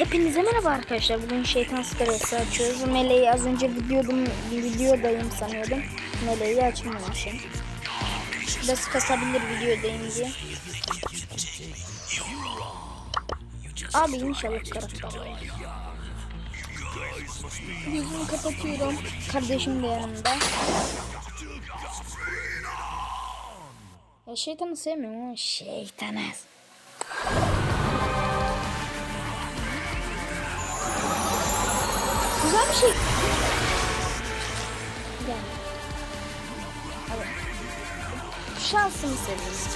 Hepinize merhaba arkadaşlar. Bugün şeytan siteresi açıyoruz. Meleği az önce videodum, videodayım sanıyordum. Meleği açmamışım. Biraz kasabilir videodayım diye. Abi inşallah karakter. Yüzümü kapatıyorum. Kardeşim de yanımda. Ya şeytanı sevmiyorum ama şeytanı. Güzel bir şey. Gel. Hadi. Şansımı seviyorum.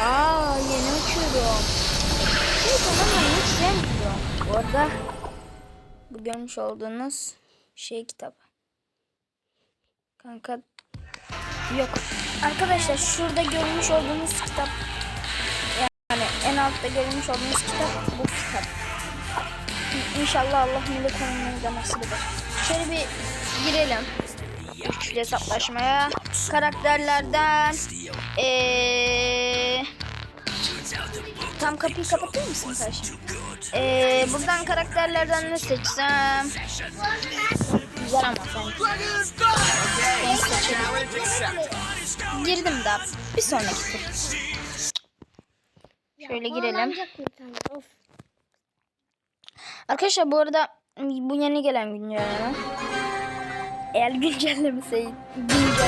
Aa yeni uçuyorum. Şey tamamen hiç sevmiyorum. Bu arada bu görmüş olduğunuz şey kitabı. Kanka yok. Arkadaşlar şurada görmüş olduğunuz kitap yani en altta görmüş olduğunuz kitap bu kitap. İnşallah Allah melek olmayı da nasip eder. Şöyle bir girelim. Üçlü hesaplaşmaya. Karakterlerden ee, tam kapıyı kapatır mısın kardeşim? Ee, buradan karakterlerden ne seçsem? Güzel ama seçelim. Girdim daha. Bir sonraki tur. Şöyle girelim. Arkadaşlar bu arada bu yeni gelen güncelleme. Eğer güncellemeseydi güncelleme.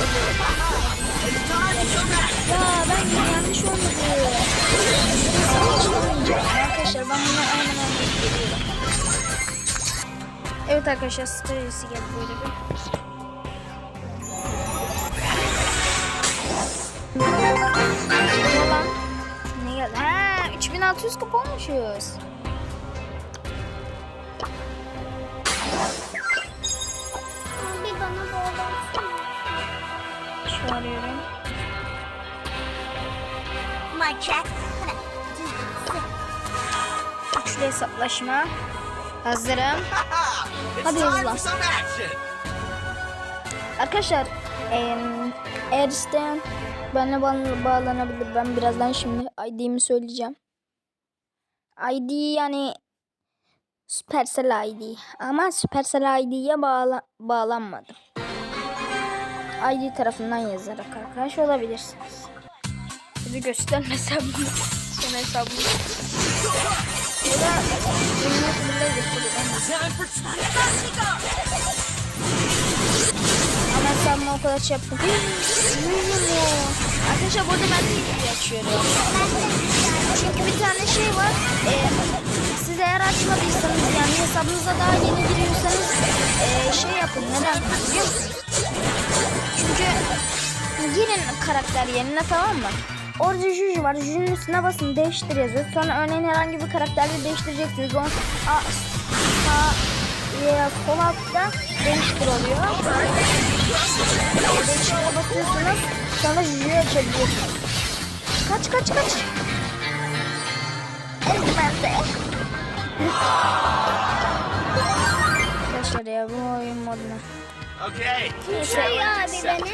Ya ben yanlış olmadı. Arkadaşlar ben bunu hemen hemen geliyorum. Evet arkadaşlar sitesi geldi böyle bir. Ne geldi? Ha, 3600 kupa olmuşuz. My check. Üçlü hesaplaşma. Hazırım. Hadi hızlan. Arkadaşlar em, eğer isteyen benimle bağlan- bağlanabilir. Ben birazdan şimdi ID'mi söyleyeceğim. ID yani Supercell ID. Ama Supercell ID'ye bağla bağlanmadım. ID tarafından yazarak arkadaş olabilirsiniz. Bizi göstermesem mi? Son hesabımı. Ya da Ama hesabıma o kadar şey yaptım. Arkadaşlar burada ben de video açıyorum. Çünkü bir tane şey var. Ee, siz eğer açmadıysanız yani hesabınıza daha yeni giriyorsanız ee, şey yapın. Neden? Biliyor? Çünkü girin karakter yerine tamam mı? Orada Juju var. Juju'nun üstüne basın değiştir yazıyor. Sonra örneğin herhangi bir karakterle değiştireceksiniz. Onu a, sağ ya sol altta değiştir oluyor. Değiştir'e basıyorsunuz. Sonra Juju'yu açabiliyorsunuz. Kaç kaç kaç. Elbette. Arkadaşlar ya bu oyun moduna. Okay. Şey abi beni.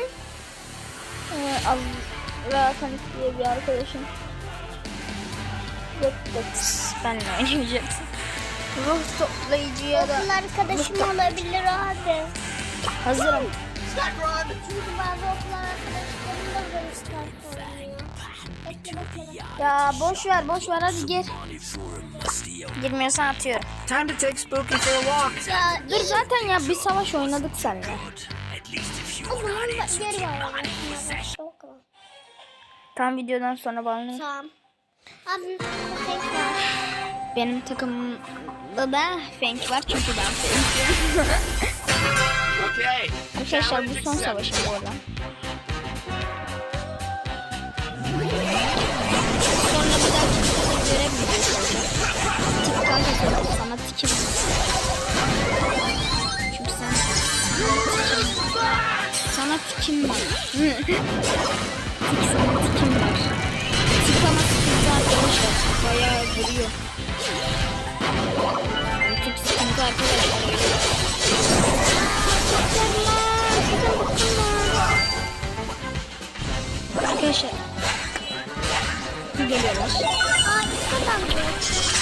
Ee, Allah Kanık diye bir arkadaşım. Yok yok benle oynayacaksın. Ruh toplayıcıya da Okul arkadaşım olabilir abi. hazırım. Çünkü bazı okul arkadaşlarım da böyle oynuyor. Bekle. Ya boş ver boş ver hadi gir. Girmiyorsan atıyorum. Time to take Spooky for a walk. Ya Dur zaten ya bir savaş oynadık seninle. o zaman da geri. Bakalım. Tam videodan sonra bağlanırım. Tamam. Abi bu tek var. Benim takımda da Fenk var çünkü ben Fenk'im. Okay. Arkadaşlar bu son savaşım bu arada. Tikim var. Tik sana tikim var. Tik ama sıkıntı arkadaşlar. Bayağı vuruyor. Tik sıkıntı arkadaşlar. Arkadaşlar. Geliyorlar. Kazandı?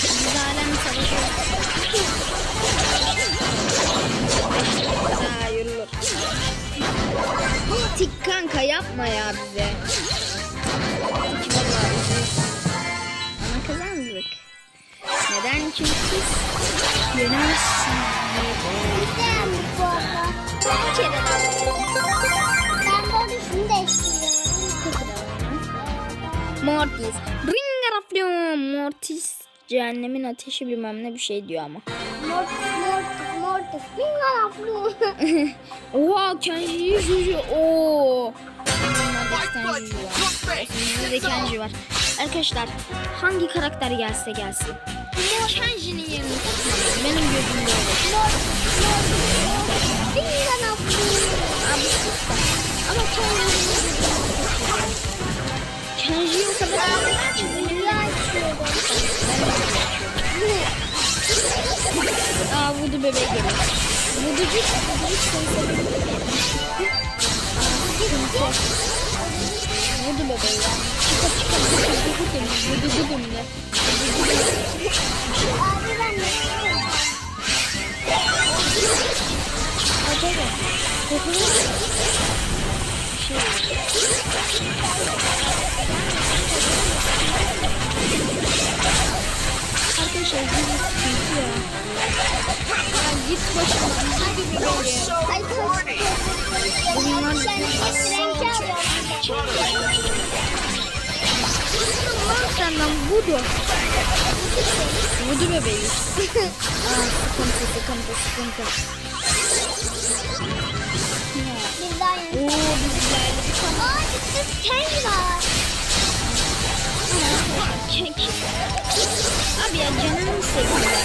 Biz halen savaşıyoruz. Yapma ya bize. Ama kazandık. Neden? Çünkü siz yendik bu arada. Bir kere. Ben arada şunu da istiyorum. Mortis. Ringaraflum. Mortis. Cehennemin ateşi bilmem ne bir şey diyor ama. Mortis, mortis, mortis. Bingo laflı. Oha Kenji'yi Juju. Oo. De Kenji var. Arkadaşlar hangi karakter gelse gelsin. Kenji'nin yerini tutmayın. Benim gözümde. Bingo laflı. Abi sus da. Ama Kenji'nin Kenji'yi o kadar. Aa Voodoo bebeği geliyor. Voodoo'cuk, Voodoo'cuk seni seviyorum. Aa, sıkıntı. Voodoo bebeği ya. De istiyorum. Hadi be. Kokunu şey. Arkadaşlar bu bir sıkıntı ya. Ya git başımdan. Hadi bebeğim. So Ay corny. Bunlar alıyorum. Lan senden Voodoo. Voodoo bebeği. Aa sıkıntı sıkıntı sıkıntı. Oo biz geldik. Aa gitti kendi var. Abi ya canımı seviyorum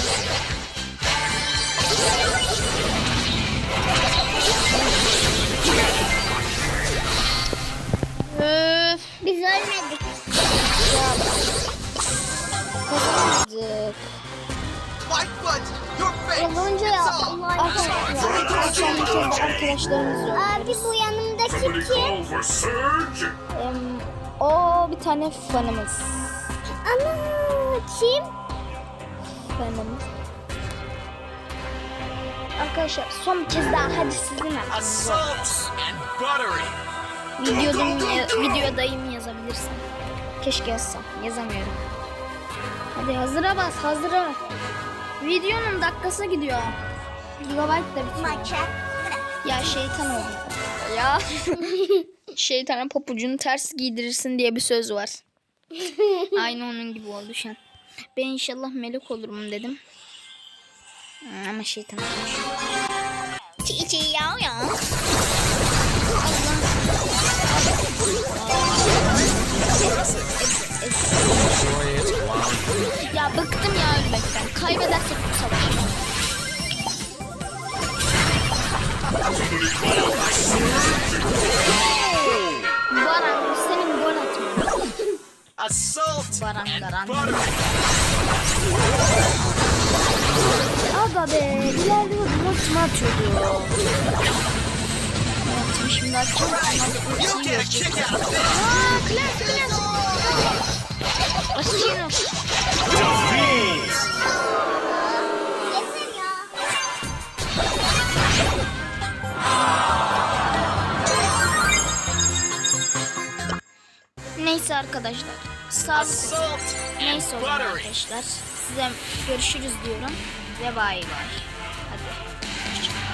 de arkadaşlarımız yok. Abi bu yanımdaki kim? o bir tane fanımız. Ana kim? Fanımız. Arkadaşlar son bir kez daha hadi sizin. Videodayım, videodayım yazabilirsin. Keşke yazsam. Yazamıyorum. Hadi hazıra bas hazıra. Videonun dakikası gidiyor. Gigabyte da bitiyor. Ya şeytan oldu. Ya. Şeytana papucunu ters giydirirsin diye bir söz var. Aynı onun gibi oldu şu an. Ben inşallah melek olurum dedim. Ama şeytan olmuş. Çi çi ya ya. Ya bıktım ya ölmekten. Kaybedersek Assault Baran and garan. buttery. Aga be ileride de blok kim atıyordu? Yaptım şimdi atacağım. You get a kick out of this. Aaa klas klas. Asino. Neyse arkadaşlar. Sağlık Neyse o arkadaşlar. Size görüşürüz diyorum. Ve bay bay.